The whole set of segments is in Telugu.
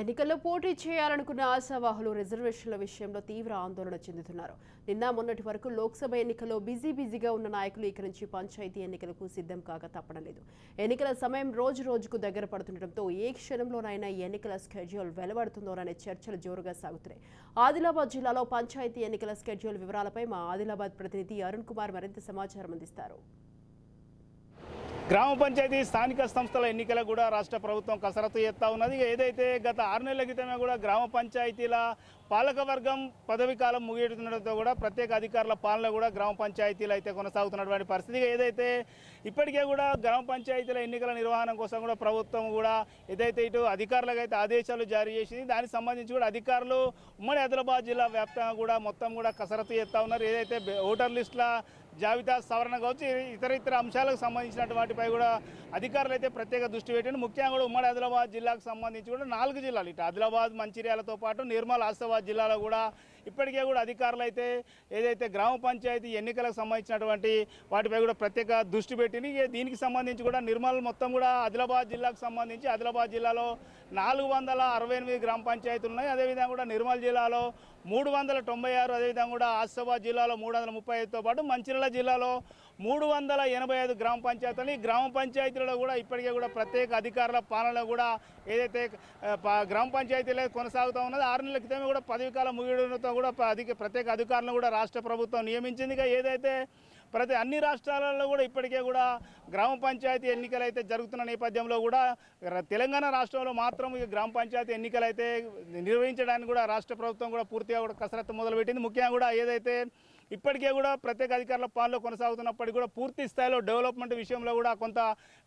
ఎన్నికల్లో పోటీ చేయాలనుకున్న ఆశావాహులు రిజర్వేషన్ల విషయంలో తీవ్ర ఆందోళన చెందుతున్నారు. నిన్న మొన్నటి వరకు లోక్సభ ఎన్నికల్లో బిజీ బిజీగా ఉన్న నాయకులు ఇక నుంచి పంచాయతీ ఎన్నికలకు సిద్ధం కాక తప్పడం లేదు. ఎన్నికల సమయం రోజు రోజుకు దగ్గర పడుతుండటంతో ఏ క్షణంలోనైనా ఈ ఎన్నికల స్కెడ్యూల్ వెలువడుతుందోననే చర్చలు జోరుగా సాగుతున్నాయి. ఆదిలాబాద్ జిల్లాలో పంచాయతీ ఎన్నికల స్కెడ్యూల్ వివరాలపై మా ఆదిలాబాద్ ప్రతినిధి అరుణ్ కుమార్ మరింత సమాచారం అందిస్తారు. గ్రామ పంచాయతీ స్థానిక సంస్థల ఎన్నికలకు కూడా రాష్ట్ర ప్రభుత్వం కసరత్తు చేస్తూ ఉన్నది. ఏదైతే గత ఆరు నెలల క్రితమే కూడా గ్రామ పంచాయతీల పాలకవర్గం పదవి కాలం ముగియడంతో కూడా ప్రత్యేక అధికారుల పాలన కూడా గ్రామ పంచాయతీలు అయితే కొనసాగుతున్నటువంటి పరిస్థితి. ఏదైతే ఇప్పటికే కూడా గ్రామ పంచాయతీల ఎన్నికల నిర్వహణ కోసం కూడా ప్రభుత్వం కూడా ఏదైతే ఇటు అధికారులకు అయితే ఆదేశాలు జారీ చేసింది దానికి సంబంధించి కూడా అధికారులు ఉమ్మడి ఆదిలాబాద్ జిల్లా వ్యాప్తంగా కూడా మొత్తం కూడా కసరత్తు చేస్తూ ఉన్నారు. ఏదైతే ఓటర్ లిస్టుల జాబితా సవరణ కావచ్చు. ఇతర ఇతర అంశాలకు సంబంధించిన వాటిపై కూడా అధికారులు అయితే ప్రత్యేక దృష్టి పెట్టండి ముఖ్యంగా కూడా ఉమ్మడి ఆదిలాబాద్ జిల్లాకు సంబంధించి కూడా నాలుగు జిల్లాలు. ఇటు ఆదిలాబాద్ మంచిర్యాలతో పాటు నిర్మల్ ఆసిఫాబాద్ జిల్లాలో కూడా ఇప్పటికే కూడా అధికారులు అయితే ఏదైతే గ్రామ పంచాయతీ ఎన్నికలకు సంబంధించినటువంటి వాటిపై కూడా ప్రత్యేక దృష్టి పెట్టింది. దీనికి సంబంధించి కూడా నిర్మల్ మొత్తం కూడా ఆదిలాబాద్ జిల్లాకు సంబంధించి ఆదిలాబాద్ జిల్లాలో నాలుగు వందల అరవై ఎనిమిది గ్రామ పంచాయతీలు ఉన్నాయి. అదేవిధంగా కూడా నిర్మల్ జిల్లాలో మూడు వందల తొంభై ఆరు అదేవిధంగా కూడా ఆసిఫాబాద్ జిల్లాలో మూడు వందల ముప్పై ఐదుతో పాటు మంచిర్యాల జిల్లాలో మూడు వందల ఎనభై ఐదు గ్రామ పంచాయతీలు గ్రామ పంచాయతీలలో కూడా ఇప్పటికే కూడా ప్రత్యేక అధికారుల పాలన కూడా ఏదైతే ప- గ్రామ పంచాయతీలో కొనసాగుతూ ఉన్నదో ఆరు నెలల క్రితమే కూడా పదవి కాలం ముగియడంతో కూడా అధిక ప్రత్యేక అధికారులను కూడా రాష్ట్ర ప్రభుత్వం నియమించిందిగా ఏదైతే ప్రతి అన్ని రాష్ట్రాలలో కూడా ఇప్పటికే కూడా గ్రామ పంచాయతీ ఎన్నికలు అయితే జరుగుతున్న నేపథ్యంలో కూడా తెలంగాణ రాష్ట్రంలో మాత్రం ఈ గ్రామ పంచాయతీ ఎన్నికలు అయితే నిర్వహించడానికి కూడా రాష్ట్ర ప్రభుత్వం కూడా పూర్తిగా కూడా కసరత్తు మొదలుపెట్టింది. ముఖ్యంగా కూడా ఏదైతే ఇప్పటికే కూడా ప్రత్యేక అధికారుల పాలన కొనసాగుతున్నప్పటికీ కూడా పూర్తి స్థాయిలో డెవలప్మెంట్ విషయంలో కూడా కొంత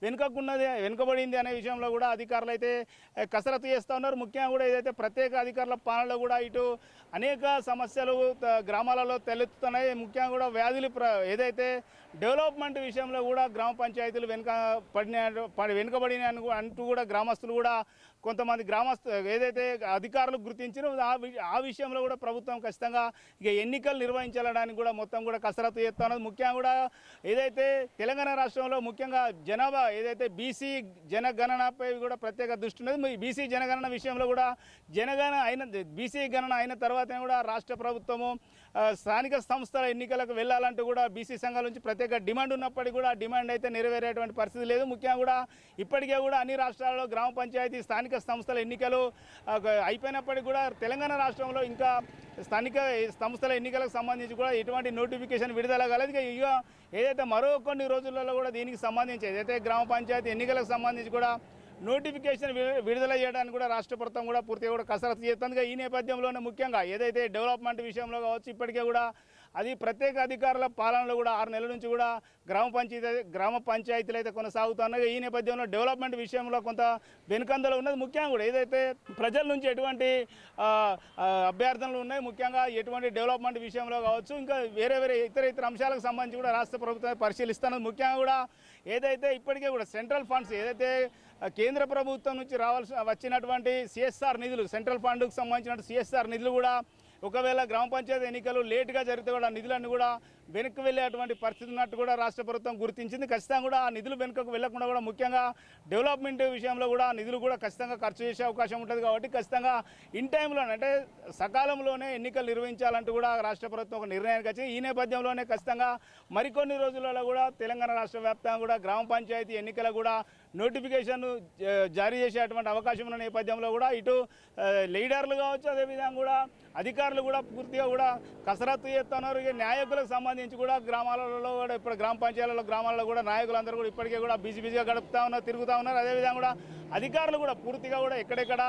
వెనుకకున్నది వెనుకబడింది అనే విషయంలో కూడా అధికారులు అయితే కసరత్తు చేస్తూ ఉన్నారు. ముఖ్యంగా కూడా ఏదైతే ప్రత్యేక అధికారుల పాలనలో కూడా ఇటు అనేక సమస్యలు గ్రామాలలో తలెత్తుతున్నాయి. ముఖ్యంగా కూడా వ్యాధులు ప్ర ఏదైతే డెవలప్మెంట్ విషయంలో కూడా గ్రామ పంచాయతీలు వెనుక పడిన పడి వెనుకబడిన కూడా- అంటూ కూడా గ్రామస్తులు కూడా కొంతమంది గ్రామస్తు ఏదైతే అధికారులు గుర్తించిన ఆ ఆ విషయంలో కూడా ప్రభుత్వం ఖచ్చితంగా ఇక ఎన్నికలు నిర్వహించాలడానికి కూడా మొత్తం కూడా కసరత్తు చేస్తా ఉన్నది. ముఖ్యంగా కూడా ఏదైతే తెలంగాణ రాష్ట్రంలో ముఖ్యంగా జనాభా ఏదైతే బీసీ జనగణనపై కూడా ప్రత్యేక దృష్టి ఉన్నది. బీసీ జనగణన విషయంలో కూడా జనగణన అయిన బీసీ గణన అయిన తర్వాతనే కూడా రాష్ట్ర ప్రభుత్వము స్థానిక సంస్థల ఎన్నికలకు వెళ్ళాలంటూ కూడా బీసీ సంఘాల నుంచి ప్రత్యేక డిమాండ్ ఉన్నప్పటికీ కూడా డిమాండ్ అయితే నెరవేరేటువంటి పరిస్థితి లేదు. ముఖ్యంగా కూడా ఇప్పటికే కూడా అన్ని రాష్ట్రాల్లో గ్రామ పంచాయతీ స్థానిక సంస్థల ఎన్నికలు అయిపోయినప్పటికీ కూడా తెలంగాణ రాష్ట్రంలో ఇంకా స్థానిక సంస్థల ఎన్నికలకు సంబంధించి కూడా ఎటువంటి నోటిఫికేషన్ విడుదల కాలేదు. ఇక ఏదైతే మరో కొన్ని రోజులలో కూడా దీనికి సంబంధించి ఏదైతే గ్రామ పంచాయతీ ఎన్నికలకు సంబంధించి కూడా నోటిఫికేషన్ వి- విడుదల చేయడానికి కూడా రాష్ట్ర ప్రభుత్వం కూడా పూర్తిగా కూడా కసరత్తు చేస్తుంది. ఈ నేపథ్యంలోనే ముఖ్యంగా ఏదైతే డెవలప్మెంట్ విషయంలో కావచ్చు ఇప్పటికే కూడా అది ప్రత్యేక అధికారుల పాలనలో కూడా ఆరు నెలల నుంచి కూడా గ్రామ పంచాయతీ గ్రామ పంచాయతీలు అయితే కొనసాగుతున్నాయి. ఈ నేపథ్యంలో డెవలప్మెంట్ విషయంలో కొంత వెనుకందలో ఉన్నది ముఖ్యంగా కూడా. ఏదైతే ప్రజల నుంచి ఎటువంటి అభ్యర్థనలు ఉన్నాయి ముఖ్యంగా ఎటువంటి డెవలప్మెంట్ విషయంలో కావచ్చు ఇంకా వేరే వేరే ఇతర ఇతర అంశాలకు సంబంధించి కూడా రాష్ట్ర ప్రభుత్వం పరిశీలిస్తున్నది. ముఖ్యంగా కూడా ఏదైతే ఇప్పటికే కూడా సెంట్రల్ ఫండ్స్ ఏదైతే కేంద్ర ప్రభుత్వం నుంచి రావాల్సి వచ్చినటువంటి సిఎస్ఆర్ నిధులు సెంట్రల్ ఫండ్కు సంబంధించిన సిఎస్ఆర్ నిధులు కూడా ఒకవేళ గ్రామ పంచాయతీ ఎన్నికలు లేటుగా జరిగితే కూడా నిధులన్నీ కూడా వెనక్కి వెళ్ళేటువంటి పరిస్థితి ఉన్నట్టు కూడా రాష్ట్ర ప్రభుత్వం గుర్తించింది. ఖచ్చితంగా కూడా ఆ నిధులు వెనుకకు వెళ్ళకుండా కూడా ముఖ్యంగా డెవలప్మెంట్ విషయంలో కూడా ఆ నిధులు కూడా ఖచ్చితంగా ఖర్చు చేసే అవకాశం ఉంటుంది కాబట్టి ఖచ్చితంగా ఇన్ టైంలోనే అంటే సకాలంలోనే ఎన్నికలు నిర్వహించాలంటూ కూడా రాష్ట్ర ప్రభుత్వం ఒక నిర్ణయానికి వచ్చింది ఈ నేపథ్యంలోనే ఖచ్చితంగా మరికొన్ని రోజులలో కూడా తెలంగాణ రాష్ట్ర వ్యాప్తంగా కూడా గ్రామ పంచాయతీ ఎన్నికల కూడా నోటిఫికేషన్ జారీ చేసేటువంటి అవకాశం ఉన్న నేపథ్యంలో కూడా ఇటు లీడర్లు కావచ్చు అదేవిధంగా కూడా అధికారులు కూడా పూర్తిగా కూడా కసరత్తు చేస్తున్నారు. ఇక న్యాయకులకు సంబంధించి కూడా గ్రామాలలో కూడా ఇప్పుడు గ్రామ పంచాయతీలలో గ్రామాలలో కూడా నాయకులందరూ కూడా ఇప్పటికే కూడా బిజీ బిజీగా గడుపుతా ఉన్నారు తిరుగుతూ ఉన్నారు. అదేవిధంగా కూడా అధికారులు కూడా పూర్తిగా కూడా ఎక్కడెక్కడ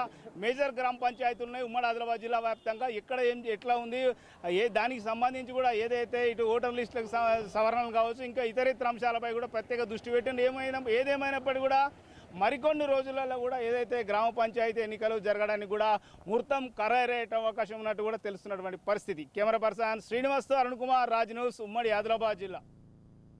మేజర్ గ్రామ పంచాయతీలు ఉన్నాయి ఉమ్మడి ఆదిలాబాద్ జిల్లా వ్యాప్తంగా ఎక్కడ ఏం ఎట్లా ఉంది ఏ దానికి సంబంధించి కూడా ఏదైతే ఇటు ఓటర్ లిస్టులకు సవరణలు కావచ్చు ఇంకా ఇతర ఇతర అంశాలపై కూడా ప్రత్యేక దృష్టి పెట్టండి. ఏమైనా ఏదేమైనప్పటికీ కూడా మరికొన్ని రోజులలో కూడా ఏదైతే గ్రామ పంచాయతీ ఎన్నికలు జరగడానికి కూడా ముహూర్తం ఖరారయ్యే అవకాశం ఉన్నట్టు కూడా తెలుస్తున్నటువంటి పరిస్థితి. కెమెరా పర్సన్ శ్రీనివాస్తో అరుణ్ కుమార్ రాజ్ న్యూస్ ఉమ్మడి ఆదిలాబాద్ జిల్లా.